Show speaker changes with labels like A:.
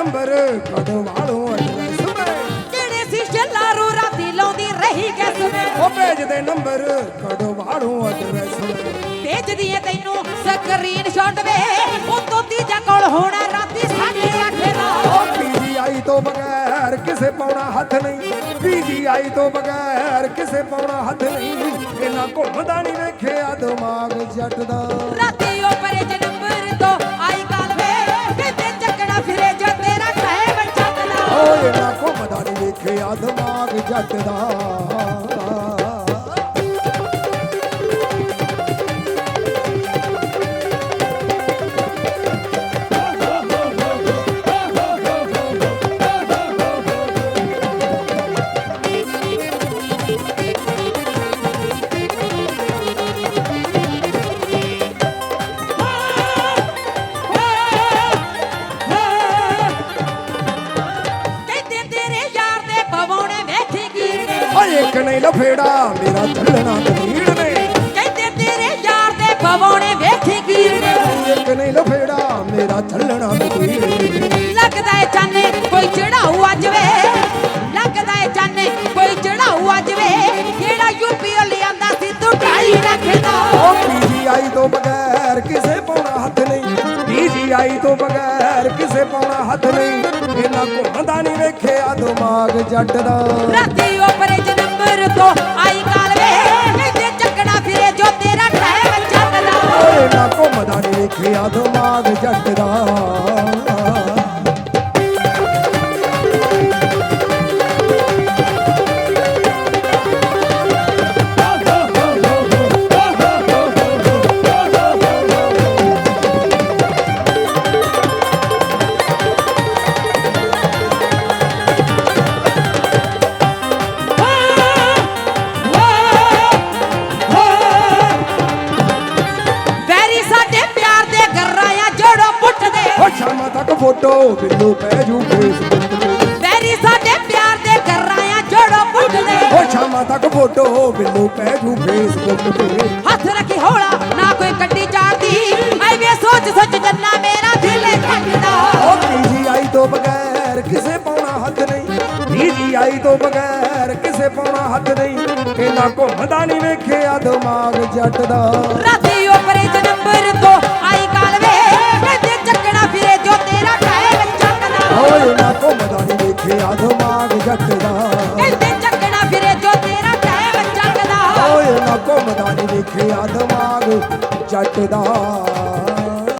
A: Number ਕਦੋਂ ਵਾਲੋਂ address ਮੈਂ
B: ਕਿਹੜੇ ਸੀ ਰਾਤੀ ਲਾਉਂਦੀ ਰਹੀ ਗੈਸ ਮੈਂ
A: ਉਹ ਭੇਜਦੇ ਨੰਬਰ ਕਦੋਂ ਵਾਲੋਂ ਐਡਰੈਸ ਮੈਂ
B: ਭੇਜਦੀ ਐ ਤੈਨੂੰ ਸਕਰੀਨਸ਼ਾਟ ਵੇ। ਉਤੋਂ ਤੀਜਾ ਕੋਲ ਹੋਣਾ ਰਾਤੀ 8:30 ਦਾ। ਉਹ
A: ਪੀਜੀਆਈ ਤੋਂ ਬਗੈਰ ਕਿਸੇ ਪਾਉਣਾ ਹੱਥ ਨਹੀਂ। ਪੀਜੀਆਈ ਤੋਂ ਬਗੈਰ ਕਿਸੇ ਪਾਉਣਾ ਹੱਥ ਨਹੀਂ। ਇਹਨਾਂ ਘੁੰਮਦਾ ਨਹੀਂ ਵੇਖਿਆ ਦਿਮਾਗ ਜੱਟ ਦਾ। ਦਿਮਾਗ ਓਏ ਇੱਕ ਨਹੀਂ ਲਫੇੜਾ ਮੇਰਾ ਚੱਲਣਾ ਤੀੜ ਨੇ।
B: ਕਹਿੰਦੇ ਤੇਰੇ ਯਾਰ ਦੇ ਪਵਾਉਣੇ ਵੇਖੀ ਗੀਰ ਨੇ।
A: ਇੱਕ ਨਹੀਂ ਲਫੇੜਾ ਮੇਰਾ ਚੱਲਣਾ ਤੀੜ ਨੇ।
B: ਲੱਗਦਾ ਏ ਚਾਨੇ ਕੋਈ ਚੜਾਊ ਅੱਜ ਵੇ। ਲੱਗਦਾ ਏ ਚਾਨੇ ਕੋਈ ਚੜਾਊ ਅੱਜ ਵੇ। ਜਿਹੜਾ ਯੂਪੀ ਲਿਆਂਦਾ ਸੀ ਤੂੰ ਢਾਈ ਰੱਖਦਾ ਉਹ
A: ਪੀਜੀਆਈ ਤੋਂ ਬਗੈਰ ਕਿਸੇ ਪਾਉਣਾ ਹੱਥ ਨਹੀਂ। ਪੀਜੀਆਈ ਤੋਂ ਬਗੈਰ ਕਿਸੇ ਪਾਉਣਾ ਹੱਥ ਨਹੀਂ। ਇਹਨਾਂ ਘੁੰਮਦਾ ਨਹੀਂ ਵੇਖਿਆ ਦਿਮਾਗ ਜੱਟ ਦਾ।
B: ਰਾਤੀ
A: ਘੁੰਮਦਾ ਨਹੀਂ ਫੋਟੋ ਬਿੱਲੂ ਪੈ ਜੂ ਫੇਸਬੁੱਕ ਤੇ
B: ਵੈਰੀ ਸਾਡੇ ਪਿਆਰ ਦੇ ਗర్రాਆਂ ਜੋੜੋ ਪੁੱਟਦੇ।
A: ਓ ਸ਼ਾਮਾਂ ਤੱਕ ਫੋਟੋ ਬਿੱਲੂ ਪੈ ਜੂ ਫੇਸਬੁੱਕ ਤੇ
B: ਹੱਥ ਰੱਖੀ ਹੌਲਾ ਨਾ ਕੋਈ ਗੱਡੀ ਚਾੜਦੀ ਐ ਵੇ ਸੋਚ ਸੋਚ ਜੰਨਾ ਮੇਰਾ ਦਿਲ ਧੜਕਦਾ ਓ
A: ਪੀਜੀਆਈ ਤੋਂ ਬਗੈਰ ਕਿਸੇ ਪਾਉਣਾ ਹੱਥ ਨਹੀਂ। ਪੀਜੀਆਈ ਤੋਂ ਬਗੈਰ ਕਿਸੇ ਪਾਉਣਾ ਹੱਥ ਨਹੀਂ। ਇਹਨਾਂ ਘੁੰਮਦਾ ਨਹੀਂ ਵੇਖਿਆ ਦਿਮਾਗ ਜੱਟ ਦਾ
B: ਰਾਤੀ
A: ਟਾਈਮ ਦਿਮਾਗ ਜੱਟ ਦਾ।